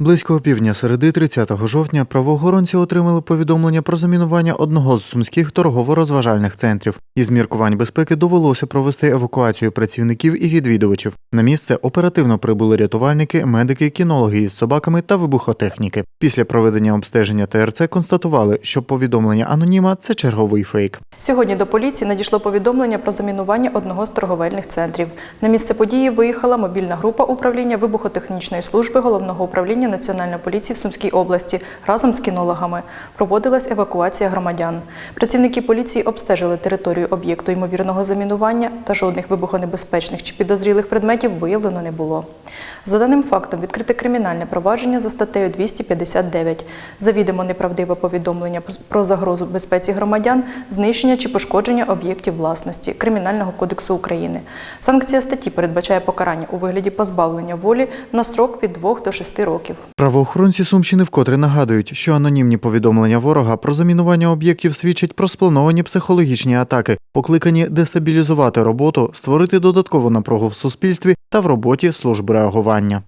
Близько півдня середи 30 жовтня правоохоронці отримали повідомлення про замінування одного з сумських торгово-розважальних центрів. Із міркувань безпеки довелося провести евакуацію працівників і відвідувачів. На місце оперативно прибули рятувальники, медики, кінологи із собаками та вибухотехніки. Після проведення обстеження ТРЦ констатували, що повідомлення аноніма це черговий фейк. Сьогодні до поліції надійшло повідомлення про замінування одного з торговельних центрів. На місце події виїхала мобільна група управління вибухотехнічної служби головного управління Національної поліції в Сумській області разом з кінологами. Проводилась евакуація громадян. Працівники поліції обстежили територію об'єкту ймовірного замінування та жодних вибухонебезпечних чи підозрілих предметів виявлено не було. За даним фактом відкрите кримінальне провадження за статтею 259 завідомо неправдиве повідомлення про загрозу безпеці громадян, знищення чи пошкодження об'єктів власності Кримінального кодексу України. Санкція статті передбачає покарання у вигляді позбавлення волі на строк від 2 до 6 років. Правоохоронці Сумщини вкотре нагадують, що анонімні повідомлення ворога про замінування об'єктів свідчать про сплановані психологічні атаки, покликані дестабілізувати роботу, створити додаткову напругу в суспільстві та в роботі служб реагування.